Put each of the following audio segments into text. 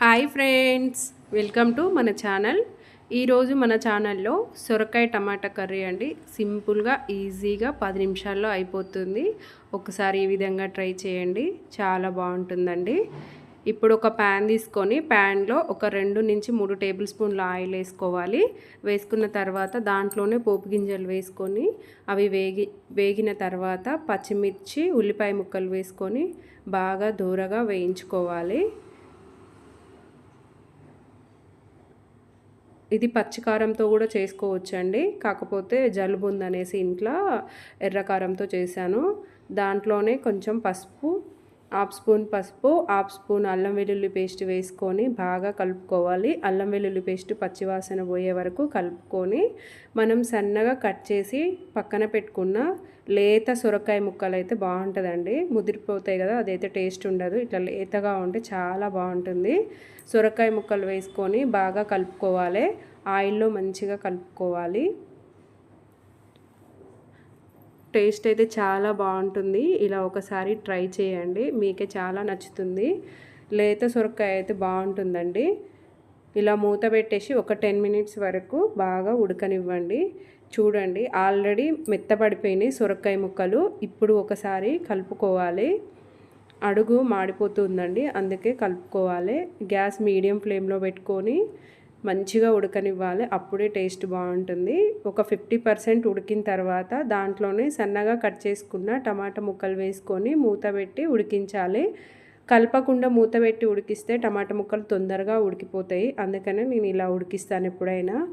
Hi friends welcome to మన channel. ఈరోజు మన ఛానల్లో సొరకాయ టమాటా కర్రీ అండి. సింపుల్గా ఈజీగా పది నిమిషాల్లో అయిపోతుంది. ఒకసారి ఈ విధంగా ట్రై చేయండి. చాలా బాగుంటుందండి. ఇప్పుడు ఒక ప్యాన్ తీసుకొని ప్యాన్లో ఒక రెండు నుంచి మూడు టేబుల్ స్పూన్ల ఆయిల్ వేసుకోవాలి. వేసుకున్న తర్వాత దాంట్లోనే పోపు గింజలు వేసుకొని అవి వేగి వేగిన తర్వాత పచ్చిమిర్చి ఉల్లిపాయ ముక్కలు వేసుకొని బాగా దూరగా వేయించుకోవాలి. ఇది పచ్చికారంతో కూడా చేసుకోవచ్చండి. కాకపోతే జలుబు ఉందనేసి ఇంట్లో ఎర్రకారంతో చేశాను. దాంట్లోనే కొంచెం పసుపు హాఫ్ స్పూన్ పసుపు హాఫ్ స్పూన్ అల్లం వెల్లుల్లి పేస్ట్ వేసుకొని బాగా కలుపుకోవాలి. అల్లం వెల్లుల్లి పేస్ట్ పచ్చివాసన పోయే వరకు కలుపుకొని మనం సన్నగా కట్ చేసి పక్కన పెట్టుకున్న లేత సొరకాయ ముక్కలు అయితే బాగుంటుందండి. ముదిరిపోతాయి కదా అదైతే టేస్ట్ ఉండదు. ఇట్లా లేతగా ఉంటే చాలా బాగుంటుంది. సొరకాయ ముక్కలు వేసుకొని బాగా కలుపుకోవాలి. ఆయిల్లో మంచిగా కలుపుకోవాలి. టేస్ట్ అయితే చాలా బాగుంటుంది. ఇలా ఒకసారి ట్రై చేయండి. మీకే చాలా నచ్చుతుంది. లేత సొరకాయ అయితే బాగుంటుందండి. ఇలా మూత పెట్టేసి ఒక టెన్ మినిట్స్ వరకు బాగా ఉడకనివ్వండి. చూడండి ఆల్రెడీ మెత్తపడిపోయినాయి సొరకాయ ముక్కలు. ఇప్పుడు ఒకసారి కలుపుకోవాలి. అడుగు మాడిపోతుందండి. అందుకే కలుపుకోవాలి. గ్యాస్ మీడియం ఫ్లేమ్లో పెట్టుకొని మంచిగా ఉడకనివ్వాలి. అప్పుడే టేస్ట్ బాగుంటుంది. ఒక ఫిఫ్టీ పర్సెంట్ ఉడికిన తర్వాత దాంట్లోనే సన్నగా కట్ చేసుకున్న టమాటా ముక్కలు వేసుకొని మూత పెట్టి ఉడికించాలి. కలపకుండా మూత పెట్టి ఉడికిస్తే టమాటా ముక్కలు తొందరగా ఉడికిపోతాయి. అందుకనే నేను ఇలా ఉడికిస్తాను ఎప్పుడైనా.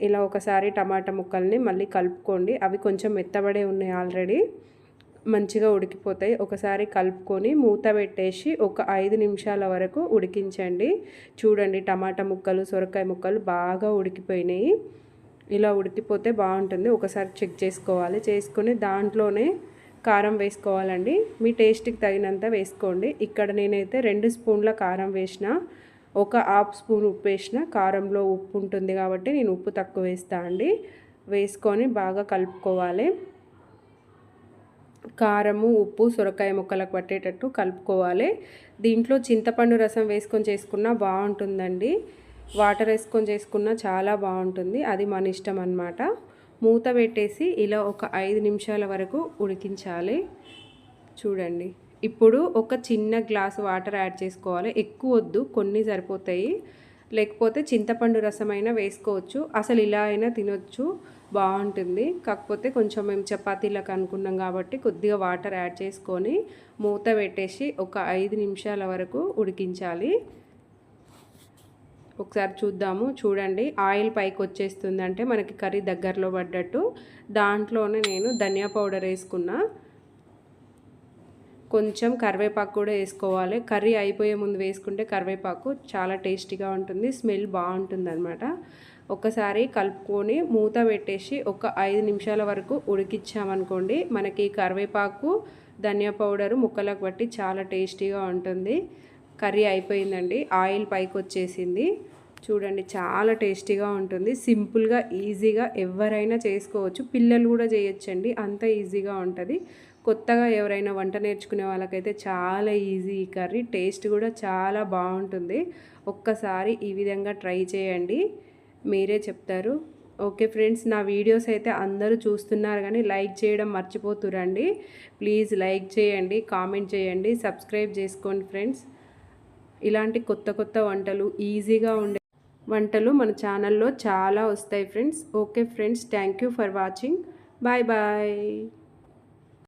ఇలా ఒకసారి టమాటా ముక్కల్ని మళ్ళీ కలుపుకోండి. అవి కొంచెం మెత్తబడే ఉన్నాయి ఆల్రెడీ. మంచిగా ఉడికిపోతాయి. ఒకసారి కలుపుకొని మూత పెట్టేసి ఒక ఐదు నిమిషాల వరకు ఉడికించండి. చూడండి టమాటా ముక్కలు సొరకాయ ముక్కలు బాగా ఉడికిపోయినాయి. ఇలా ఉడికిపోతే బాగుంటుంది. ఒకసారి చెక్ చేసుకోవాలి. చేసుకొని దాంట్లోనే కారం వేసుకోవాలండి. మీ టేస్ట్కి తగినంత వేసుకోండి. ఇక్కడ నేనైతే రెండు స్పూన్ల కారం వేసిన ఒక హాఫ్ స్పూన్ ఉప్పు వేసిన కారంలో ఉప్పు ఉంటుంది కాబట్టి నేను ఉప్పు తక్కువ వేస్తాను అండి. వేసుకొని బాగా కలుపుకోవాలి. కారము ఉప్పు సొరకాయ ముక్కలకు పట్టేటట్టు కలుపుకోవాలి. దీంట్లో చింతపండు రసం వేసుకొని చేసుకున్నా బాగుంటుందండి. వాటర్ వేసుకొని చేసుకున్నా చాలా బాగుంటుంది. అది మన ఇష్టం అనమాట మూత పెట్టేసి ఇలా ఒక ఐదు నిమిషాల వరకు ఉడికించాలి. చూడండి. ఇప్పుడు ఒక చిన్న గ్లాస్ వాటర్ యాడ్ చేసుకోవాలి. ఎక్కువ వద్దు కొన్ని సరిపోతాయి. లేకపోతే చింతపండు రసమైనా వేసుకోవచ్చు. అసలు ఇలా అయినా తినొచ్చు. బాగుంటుంది. కాకపోతే కొంచెం మేము చపాతీలకు అనుకున్నాం కాబట్టి కొద్దిగా వాటర్ యాడ్ చేసుకొని మూత పెట్టేసి ఒక ఐదు నిమిషాల వరకు ఉడికించాలి. ఒకసారి చూద్దాము. చూడండి ఆయిల్ పైకి వచ్చేస్తుంది అంటే మనకి కర్రీ దగ్గరలో పడ్డట్టు. దాంట్లోనే నేను ధనియా పౌడర్ వేసుకున్నా. కొంచెం కరివేపాకు కూడా వేసుకోవాలి. కర్రీ అయిపోయే ముందు వేసుకుంటే కరివేపాకు చాలా టేస్టీగా ఉంటుంది స్మెల్ బాగుంటుంది అనమాట ఒకసారి కలుపుకొని మూత పెట్టేసి ఒక ఐదు నిమిషాల వరకు ఉడికిచ్చామనుకోండి మనకి కరివేపాకు ధనియా పౌడరు ముక్కలకు బట్టి చాలా టేస్టీగా ఉంటుంది. కర్రీ అయిపోయిందండి ఆయిల్ పైకి వచ్చేసింది చూడండి చాలా టేస్టీగా ఉంటుంది. సింపుల్గా ఈజీగా ఎవరైనా చేసుకోవచ్చు. పిల్లలు కూడా చేయొచ్చండి అంత ఈజీగా ఉంటుంది. కొత్తగా ఎవరైనా వంట నేర్చుకునే వాళ్ళకైతే చాలా ఈజీ ఈ కర్రీ. టేస్ట్ కూడా చాలా బాగుంటుంది. ఒక్కసారి ఈ విధంగా ట్రై చేయండి. మీరే చెప్తారు. ఓకే ఫ్రెండ్స్ నా వీడియోస్ అయితే అందరూ చూస్తున్నారు కానీ లైక్ చేయడం మర్చిపోతురండి ప్లీజ్ లైక్ చేయండి కామెంట్ చేయండి సబ్స్క్రైబ్ చేసుకోండి ఫ్రెండ్స్. ఇలాంటి కొత్త కొత్త వంటలు ఈజీగా ఉండే వంటలు మన ఛానల్లో చాలా వస్తాయి friends. Okay friends thank you for watching. Bye bye.